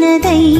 那对。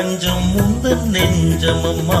தஞ்சம் உந்தன் நெஞ்சமம்மா.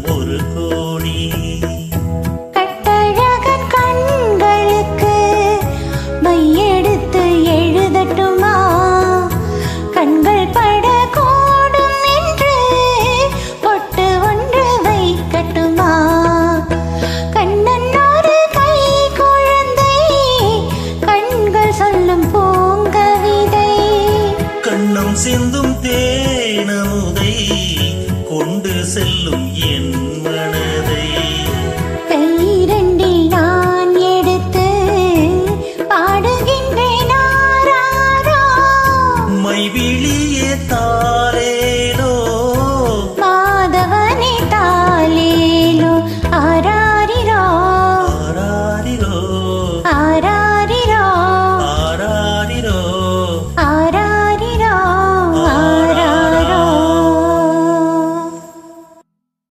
தேனமுதை கொண்டு செல்லும் என் மன